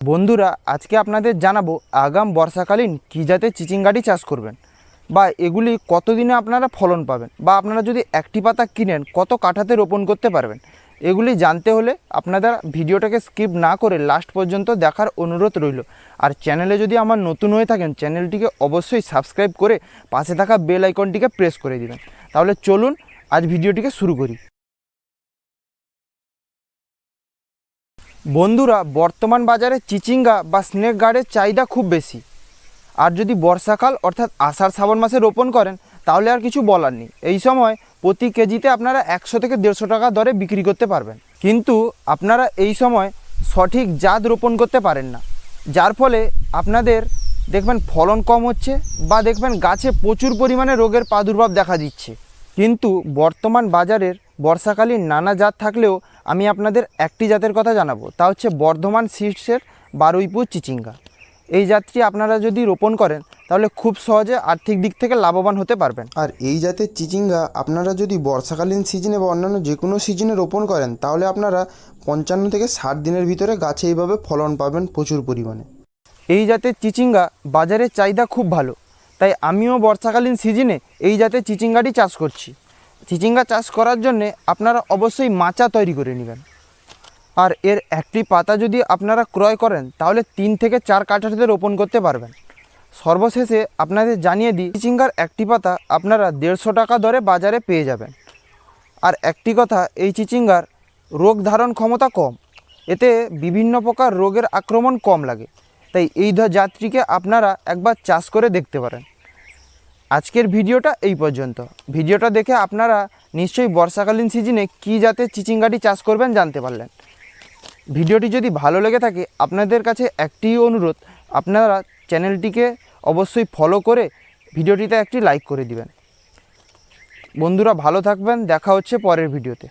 বন্ধুরা, আজকে আপনাদের জানাব আগাম বর্ষাকালীন কী জাতের চিচিঙ্গাটি চাষ করবেন বা এগুলি কতদিনে আপনারা ফলন পাবেন বা আপনারা যদি একটি পাতা কিনেন, কত কাঠাতে রোপণ করতে পারবেন? এগুলি জানতে হলে আপনারা ভিডিওটাকে স্কিপ না করে লাস্ট পর্যন্ত দেখার অনুরোধ রইল। আর চ্যানেলে যদি আমার নতুন হয়ে থাকেন, চ্যানেলটিকে অবশ্যই সাবস্ক্রাইব করে পাশে থাকা বেল আইকনটিকে প্রেস করে দিবেন। তাহলে চলুন আজ ভিডিওটিকে শুরু করি। বন্ধুরা, বর্তমান বাজারে চিচিঙ্গা বা স্নেক গার্ডের চাহিদা খুব বেশি। আর যদি বর্ষাকাল অর্থাৎ আষাঢ় শ্রাবণ মাসে রোপণ করেন, তাহলে আর কিছু বলার নেই। এই সময় প্রতি কেজিতে আপনারা একশো থেকে দেড়শো টাকা দরে বিক্রি করতে পারবেন। কিন্তু আপনারা এই সময় সঠিক জাত রোপণ করতে পারেন না। যার ফলে আপনাদের দেখবেন ফলন কম হচ্ছে বা দেখবেন গাছে প্রচুর পরিমাণে রোগের প্রাদুর্ভাব দেখা দিচ্ছে। কিন্তু বর্তমান বাজারের বর্ষাকালীন নানা জাত থাকলেও আমি আপনাদের একটি জাতের কথা জানাব। তা হচ্ছে বর্ধমান সিডসের বারুইপুর চিচিঙ্গা। এই জাতটি আপনারা যদি রোপণ করেন তাহলে খুব সহজে আর্থিক দিক থেকে লাভবান হতে পারবেন। আর এই জাতের চিচিঙ্গা আপনারা যদি বর্ষাকালীন সিজনে বা অন্যান্য যে কোনো সিজনে রোপণ করেন তাহলে আপনারা পঞ্চান্ন থেকে ষাট দিনের ভিতরে গাছে এইভাবে ফলন পাবেন প্রচুর পরিমাণে। এই জাতের চিচিঙ্গা বাজারের চাহিদা খুব ভালো তাই আমিও বর্ষাকালীন সিজনে এই জাতের চিচিঙ্গাটি চাষ করছি। চিচিঙ্গা চাষ করার জন্যে আপনারা অবশ্যই মাচা তৈরি করে নেবেন। আর এর একটি পাতা যদি আপনারা ক্রয় করেন, তাহলে তিন থেকে চার কাঠাতে রোপণ করতে পারবেন। সর্বশেষে আপনাদের জানিয়ে দিই, চিচিঙ্গার একটি পাতা আপনারা দেড়শো টাকা দরে বাজারে পেয়ে যাবেন। আর একটি কথা, এই চিচিঙ্গার রোগ ধারণ ক্ষমতা কম। এতে বিভিন্ন প্রকার রোগের আক্রমণ কম লাগে। তাই এই জাতটিকে আপনারা একবার চাষ করে দেখতে পারেন। আজকের ভিডিওটা এই পর্যন্ত। ভিডিওটা দেখে আপনারা নিশ্চয়ই বর্ষাকালীন সিজনে কী জাতের চিচিঙ্গাটি চাষ করবেন জানতে পারলেন। ভিডিওটি যদি ভালো লেগে থাকে, আপনাদের কাছে একটি অনুরোধ, আপনারা চ্যানেলটিকে অবশ্যই ফলো করে ভিডিওটিতে একটি লাইক করে দিবেন। বন্ধুরা ভালো থাকবেন, দেখা হচ্ছে পরের ভিডিওতে।